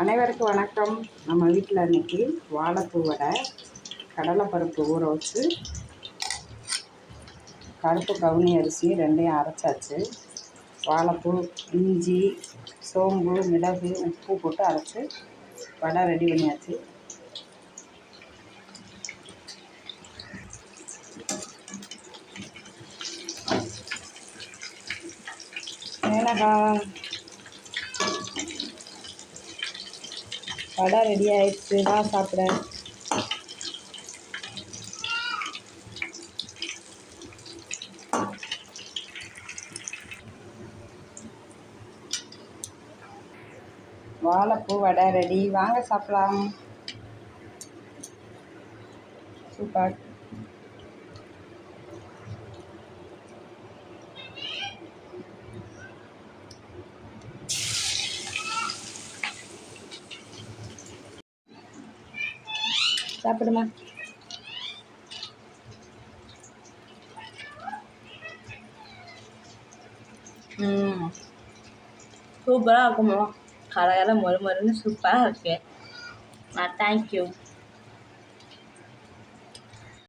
அனைவருக்கும் வணக்கம். நம்ம வீட்டில் இன்றைக்கி வாழைப்பூ வடை கடலைப்பருப்பு ஊற வச்சு கருப்பு கவுனி அரிசி ரெண்டையும் அரைச்சாச்சு. வாழைப்பூ இஞ்சி சோம்பு மிளகு உப்பு போட்டு அரைச்சி வடை ரெடி பண்ணியாச்சு. மிளகாய் வடை ரெடி ஆயிடுச்சு. நான் சாப்பிட வாழைப்பூ வடை ரெடி வாங்க சாப்பிடலாம். சூப்பர். சாப்பிடுமா? சூப்பராக இருக்குமா கலகல மொறு மொறுன்னு சூப்பராக இருக்கு. ஆ தேங்க்யூ